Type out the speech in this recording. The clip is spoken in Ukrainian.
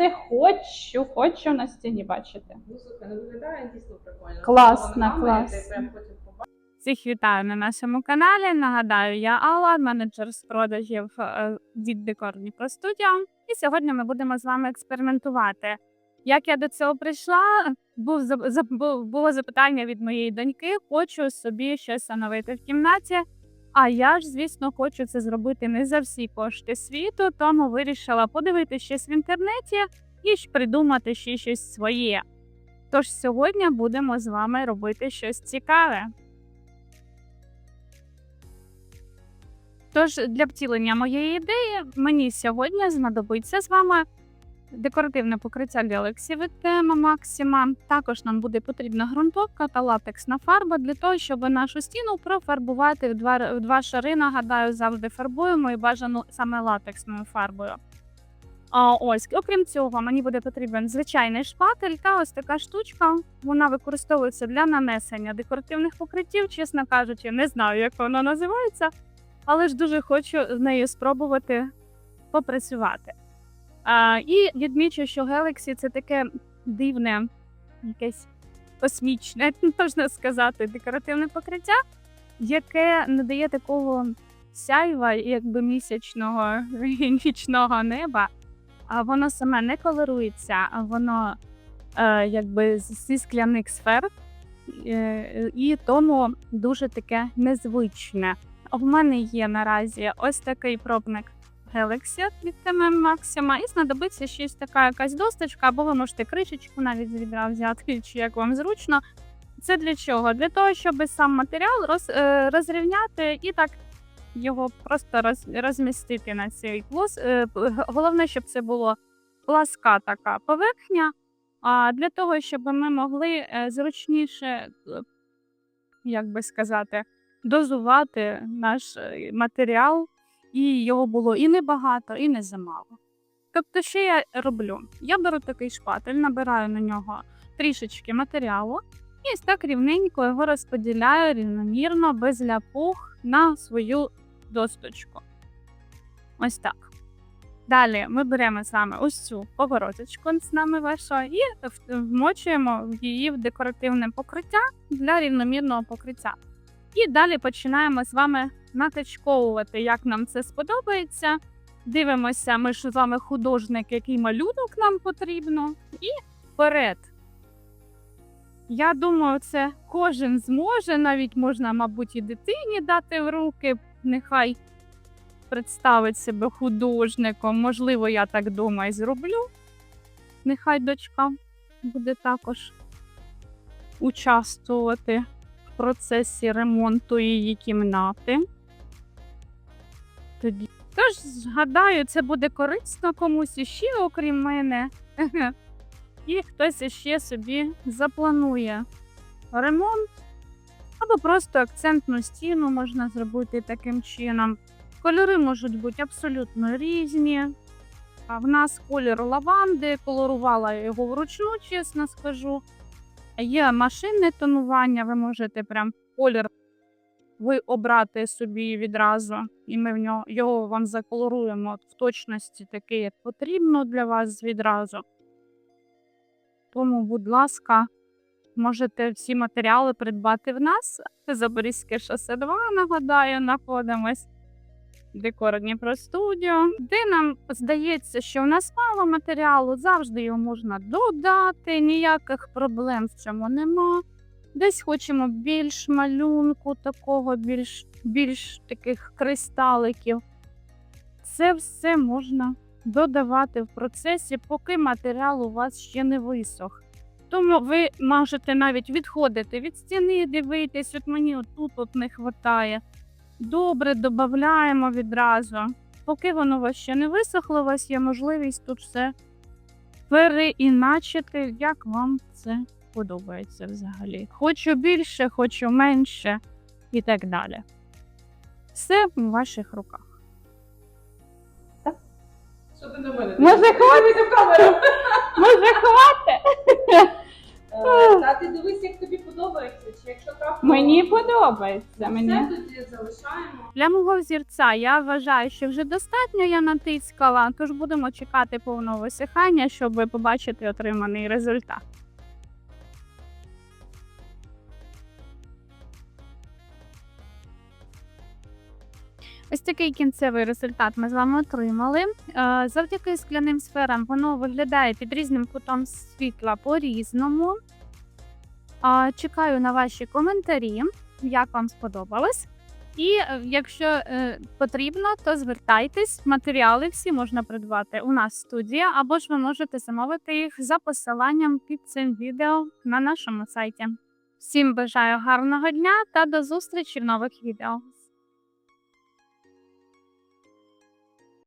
це хочу, хочу на стіні бачити. Ну, слухай, ну виглядає дійсно прикольно. Класно, Вона мама, клас. ти прям потім побачиш. Всіх вітаю на нашому каналі. Нагадаю, я Алла, менеджер з продажів е, від Декорні Про Студіо. І сьогодні ми будемо з вами експериментувати. Як я до цього прийшла, був було запитання від моєї доньки: хочу собі щось оновити в кімнаті. А я ж, звісно, хочу це зробити не за всі кошти світу, тому вирішила подивитися щось в інтернеті і ж придумати ще щось своє. Тож сьогодні будемо з вами робити щось цікаве. Тож для втілення моєї ідеї мені сьогодні знадобиться з вами декоративне покриття Galaxy від тема Maxima. Також нам буде потрібна ґрунтовка та латексна фарба для того, щоб нашу стіну профарбувати в два, в два шари. Нагадаю, завжди фарбуємо і бажано саме латексною фарбою. А ось, окрім цього, мені буде потрібен звичайний шпатель та ось така штучка. Вона використовується для нанесення декоративних покриттів. Чесно кажучи, не знаю, як вона називається але ж дуже хочу з нею спробувати попрацювати. А, і відмічу, що Galaxy це таке дивне, якесь космічне, можна сказати, декоративне покриття, яке не дає такого сяйва, якби місячного нічного неба. А воно саме не колорується, а воно е, якби зі скляних сфер, е, і тому дуже таке незвичне. В мене є наразі ось такий пробник Galaxy від TMM Maxima, і знадобиться ще ось така якась досточка, або ви можете кришечку навіть з відра взяти, чи як вам зручно. Це для чого? Для того, щоб сам матеріал роз, е, розрівняти і так його просто роз, розмістити на цей плюс. Е, головне, щоб це було пласка така поверхня. А для того, щоб ми могли е, зручніше, як би сказати, дозувати наш матеріал, і його було і небагато, і не замало. Тобто, що я роблю? Я беру такий шпатель, набираю на нього трішечки матеріалу, і ось так рівненько його розподіляю рівномірно, без ляпух на свою досточку. Ось так. Далі ми беремо з вами ось цю повороточку з нами вашого і вмочуємо її в декоративне покриття для рівномірного покриття. І далі починаємо з вами натачковувати, як нам це сподобається. Дивимося, ми ж з вами художник, який малюнок нам потрібно, і вперед. Я думаю, це кожен зможе, навіть можна, мабуть, і дитині дати в руки. Нехай представить себе художником. Можливо, я так думаю, зроблю. Нехай дочка буде також участвувати в процесі ремонту її кімнати. Тоді. Тож, згадаю, це буде корисно комусь іще, окрім мене. І хтось іще собі запланує ремонт, або просто акцентну стіну можна зробити таким чином. Кольори можуть бути абсолютно різні. А в нас колір лаванди, колорувала його вручну, чесно скажу. Є машинне тонування, ви можете прям колір ви обрати собі відразу, і ми в нього його вам заколоруємо в точності такий, як потрібно для вас відразу. Тому, будь ласка, можете всі матеріали придбати в нас. Це Запорізьке шосе 2, нагадаю, знаходимось. Декор Дніпро студіо, де нам здається, що в нас мало матеріалу, завжди його можна додати, ніяких проблем в цьому нема. Десь хочемо більш малюнку, такого, більш, більш таких кристаликів. Це все можна додавати в процесі, поки матеріал у вас ще не висох. Тому ви можете навіть відходити від стіни, дивитись, от мені отут от не вистачає. Добре, додаємо відразу. Поки воно у вас ще не висохло, у вас є можливість тут все переіначити, як вам це подобається взагалі. Хочу більше, хочу менше і так далі. Все в ваших руках. Що ти на мене? Може, хватить в камеру? Може, хватить? Е, а ти дивись, як тобі подобається, чи якщо трапило. Мені подобається. Все Мені. тоді залишаємо. Для мого взірця я вважаю, що вже достатньо я натискала, тож будемо чекати повного висихання, щоб побачити отриманий результат. Ось такий кінцевий результат ми з вами отримали. Е, Завдяки скляним сферам воно виглядає під різним кутом світла по-різному. Чекаю на ваші коментарі, як вам сподобалось. І е, якщо е, потрібно, то звертайтесь. Матеріали всі можна придбати у нас в студії, або ж ви можете замовити їх за посиланням під цим відео на нашому сайті. Всім бажаю гарного дня та до зустрічі в нових відео.